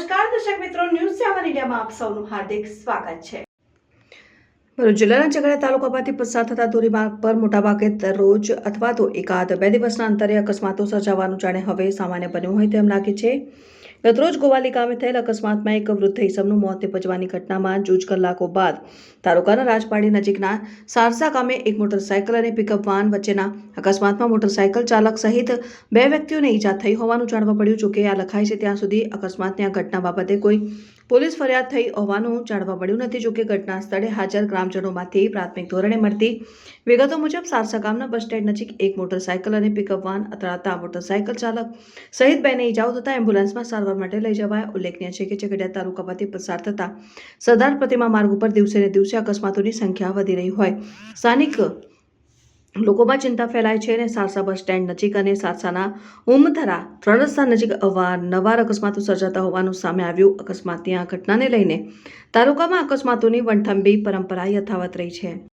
નમસ્કાર, દર્શક મિત્રો ન્યૂઝ સેવન ઇન્ડિયામાં આપ સૌનું હાર્દિક સ્વાગત છે. ભરૂચ જિલ્લાના ચગડા તાલુકામાંથી પસાર થતા ધોરીમાર્ગ પર મોટાભાગે દરરોજ અથવા તો એકાદ બે દિવસના અંતરે અકસ્માતો સર્જાવાનું જાણે હવે સામાન્ય બન્યું હોય તેમ લાગે છે. ગતરોજ ગોવાલી ગામે થયેલ અકસ્માતમાં એક વૃદ્ધ ઇસમનું મોત નિપજવાની ઘટનામાં જૂજ કલાકો બાદ તાલુકાના રાજપાડી નજીકના સારસા ગામે એક મોટરસાયકલ અને પિકઅપ વાન વચ્ચેના અકસ્માતમાં મોટરસાયકલ ચાલક સહિત બે વ્યક્તિઓને ઈજા થઈ હોવાનું જાણવા મળ્યું. જોકે આ લખાય છે, ત્યાં સુધી અકસ્માતની આ ઘટના બાબતે કોઈ પોલીસ ફરિયાદ થઈ હોવાનું જાણવા મળ્યું નથી, જોકે ઘટના સ્થળે હાજર ગ્રામજનોમાંથી પ્રાથમિક ધોરણે મળતી વિગતો મુજબ સારસા ગામના બસ સ્ટેન્ડ નજીક એક મોટરસાયકલ અને પિકઅપ વાન અથડાતા મોટરસાયકલ ચાલક સહિત બેને ઇજાઓ થતા એમ્બ્યુલન્સમાં સારવાર માટે લઈ જવાયા. ઉલ્લેખનીય છે કે ઝઘડિયા તાલુકામાંથી પસાર થતા સરદાર પ્રતિમા માર્ગ ઉપર દિવસે ને દિવસે અકસ્માતોની સંખ્યા વધી રહી હોય. સ્થાનિક લોકોમાં ચિંતા ફેલાય છે અને સારસા બસ સ્ટેન્ડ નજીક અને સારસાના ઉમધરા ત્રણ રસ્તા નજીક અવારનવાર અકસ્માતો સર્જાતા હોવાનું સામે આવ્યું. અકસ્માતની આ ઘટનાને લઈને તાલુકામાં અકસ્માતોની વણથંભી પરંપરા યથાવત રહી છે.